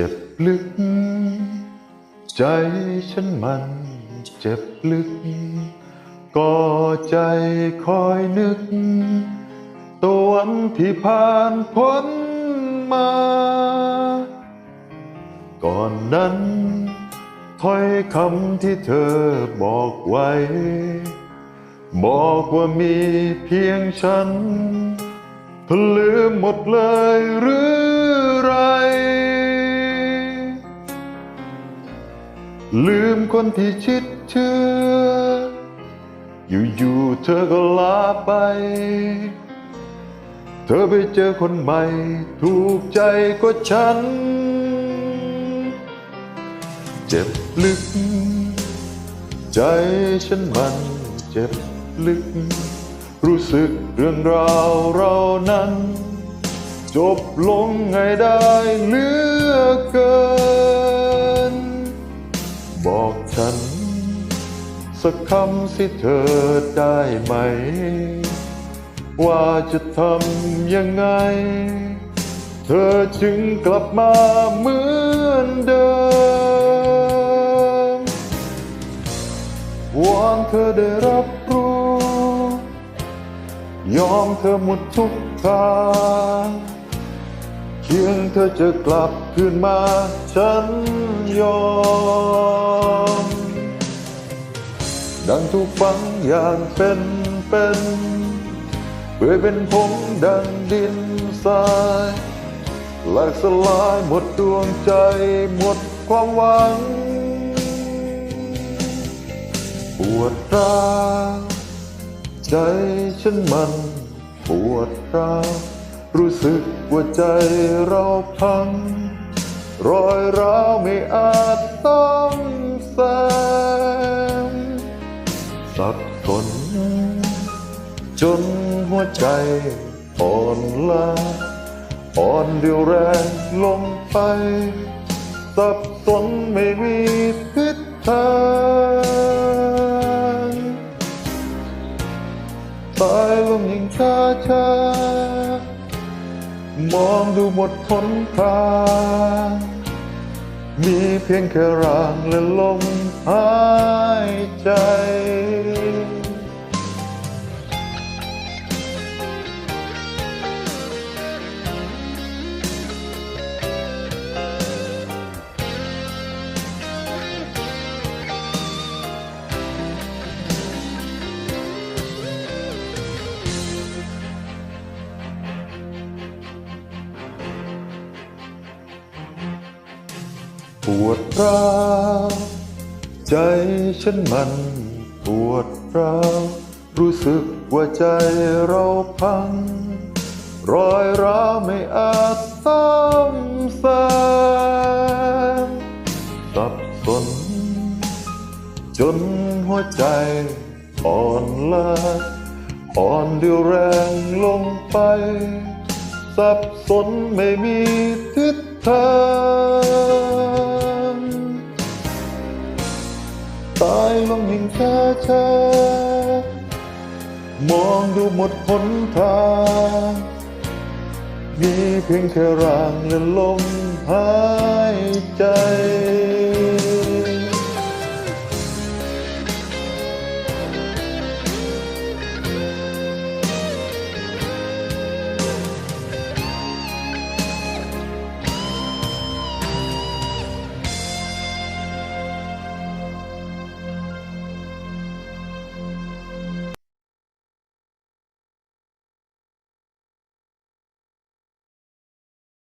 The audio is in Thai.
จ็บลึก ใจฉันมันเจ็บลึก ก็ใจคอยนึกตัววันที่ผ่านพ้นมา ก่อนนั้นถ้อยคำที่เธอบอกไว้ บอกว่ามีเพียงฉันเธอลืมหมดเลยหรือไร ลืมคนที่ชิดเชื่อ อยู่ๆเธอก็ลาไป เธอไปเจอคนใหม่ ถูกใจก็ฉัน เจ็บลึก ใจฉันมันเจ็บลึก รู้สึกเรื่องราวเรานั้น จบลงไงได้หลือ สักคำสิเธอได้ไหม ว่าจะทำยังไง เธอจึงกลับมาเหมือนเดิมวอนเธอได้รับรู้ ยอมเธอหมดทุกทางเพียงเธอจะกลับคืนมาฉันยอม ดังทุกฝังอย่างเป็นเป็นเปื่อยเป็นผงดังดินทรายหลกสลายหมดดวงใจหมดความหวัง ปวดร้าวใจฉันมันปวดร้าวรู้สึกว่าใจเราพัง รอยร้าวไม่อาจต้องแซ สับสน จนหัวใจอ่อนล้าอ่อนเดียวแรงลงไปสับสนไม่มีทิศทางตายลงอย่งช้าช้ามองดูหมดหนทาง มีเพียงแค่ร่างและลมหายใจ ปวดร้าวใจฉันมันปวดร้าวรู้สึกว่าใจเราพัง รอยร้าวไม่อาจซ่อมแซมสับสน จนหัวใจอ่อนล้าอ่อนเดียวแรงลงไปสับสนไม่มีทิศทาง แค่เธอ มองดูหมดหนทาง มีเพียงแค่ร่างและลมหายใจ